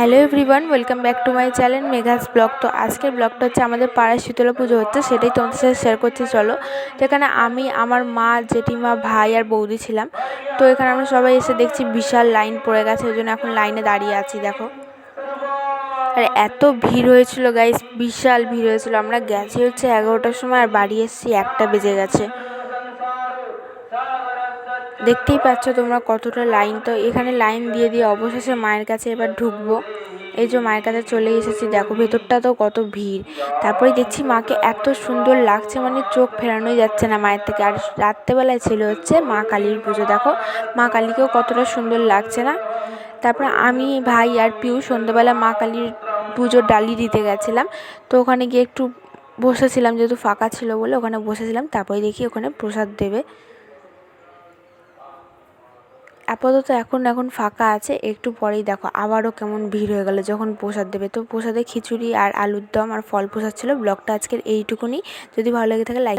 Hello everyone, welcome back to my channel Megha's blog. তো আজকের ব্লগটা হচ্ছে আমাদের পাড়ায় শীতলা পুজো হচ্ছে, সেটাই তোমাদের সাথে শেয়ার করছি, চলো। যেখানে আমি, আমার মা, জেঠিমা, ভাই আর বৌদি ছিলাম। তো এখানে আমরা সবাই এসে দেখছি বিশাল লাইন পড়ে গেছে, ওই জন্য এখন লাইনে দাঁড়িয়ে আছি, দেখো। আর এত ভিড় হয়েছিল গাইস বিশাল ভিড় হয়েছিল। আমরা গেছি হচ্ছে এগারোটার সময় আর বাড়ি এসেছি একটা বেজে গেছে। দেখতেই পাচ্ছ তোমরা কতটা লাইন তো এখানে লাইন দিয়ে দিয়ে অবশেষে মায়ের কাছে এবার ঢুকবো। এই যে মায়ের কাছে চলে এসেছি, দেখো ভেতরটা তো কত ভিড়। তারপরে দেখছি মাকে এত সুন্দর লাগছে মানে চোখ ফেরানোই যাচ্ছে না মায়ের থেকে। আর রাত্রেবেলায় ছিল হচ্ছে মা কালীর পুজো, দেখো। মা কালীকেও কতটা সুন্দর লাগছে না? তারপরে আমি, ভাই আর পিউ সন্ধ্যেবেলা মা কালীর পুজোর ডালি দিতে গেছিলাম। তো ওখানে গিয়ে একটু বসেছিলাম, যেহেতু ফাঁকা ছিল বলে ওখানে বসেছিলাম। তারপরে দেখি ওখানে প্রসাদ দেবে। আপাতত এখন এখন ফাঁকা আছে, একটু পরেই দেখো। আবারও কেমন ভিড় হয়ে গেল যখন প্রসাদ দেবে। তো প্রসাদে খিচুড়ি আর আলুর দম আর ফল প্রসাদ ছিল। ব্লগটা আজকের এইটুকুনি। যদি ভালো লেগে থাকে লাইক